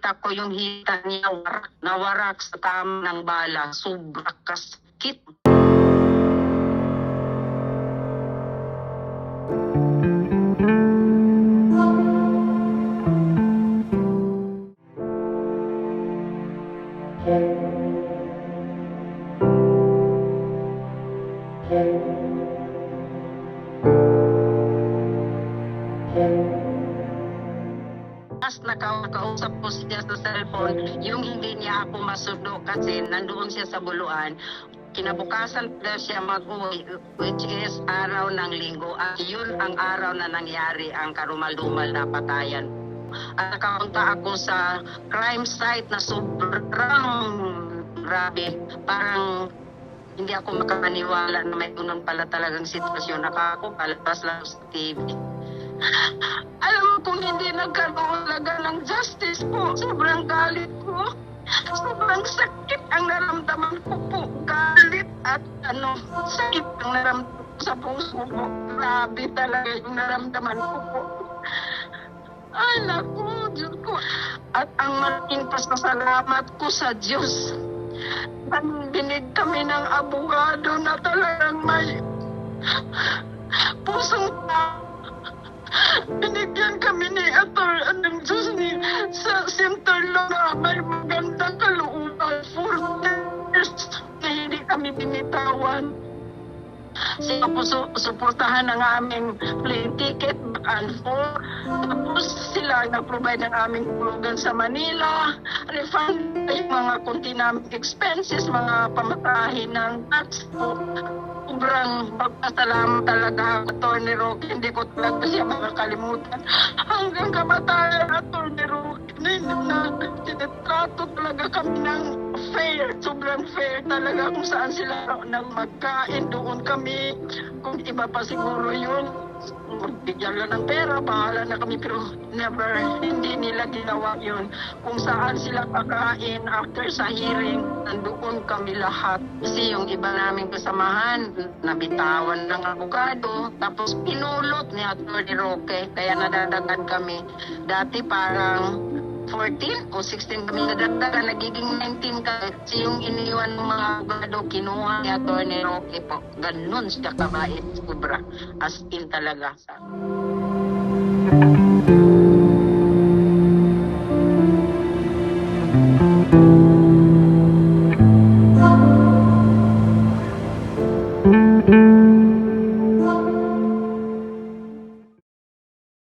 nakita ko yung hita niya warak, nawarak sa tama ng bala. Sobra kasakit. Mas nakakausap ko siya sa cellphone, yung hindi niya ako masundo kasi nandoon siya sa buluan. Kinabukasan daw siya mag-uwi, which is araw ng linggo. At yun ang araw na nangyari ang karumal-dumal na patayan. At nakapunta ako sa crime site na sobrang grabe. Parang hindi ako makapaniwala na may ganun pala talagang sitwasyon. Nakako, palabas lang sa TV. Alam mo kung hindi nagkaroon talaga ng justice po, sobrang galit ko. Sobrang sakit ang naramdaman ko po. Galit at ano, sakit ang naramdaman ko sa puso ko. Grabe talaga yung naramdaman ko po. Ay, naku, Diyos ko. At ang malaking pasasalamat ko sa Diyos. Nandinig kami ng abogado na talagang may kami binitawan. Sila po su- suportahan ng aming plane ticket and forth. Tapos sila nag-provide ng aming tulugan sa Manila. Refund yung mga konti naming expenses, mga pamatahin ng tax po. Sobrang pagpasalamat talaga Attorney Roque. Hindi ko talaga siya makakalimutan. Hanggang kamatayan Attorney Roque. Na, na, tinatrato talaga kami ng fair. Sobrang fair talaga kung saan sila nang magkain. Doon kami. Kung iba pa siguro yun. Magbigyan lang ng pera, bahala na kami pero never, hindi nila ginawa yun. Kung saan sila kakain after sa hearing, nandoon kami lahat. Kasi yung iba naming kasamahan, nabitawan ng abogado, tapos pinulot ni Atty. Roque, kaya nadadagan kami. Dati parang 14 o 16 kami nadagdagan, nagiging 19 kami. So yung iniwan ng mga abogado, kinuha ni Atty. Roque po. Ganun siya kabait, sobra. As in talaga sa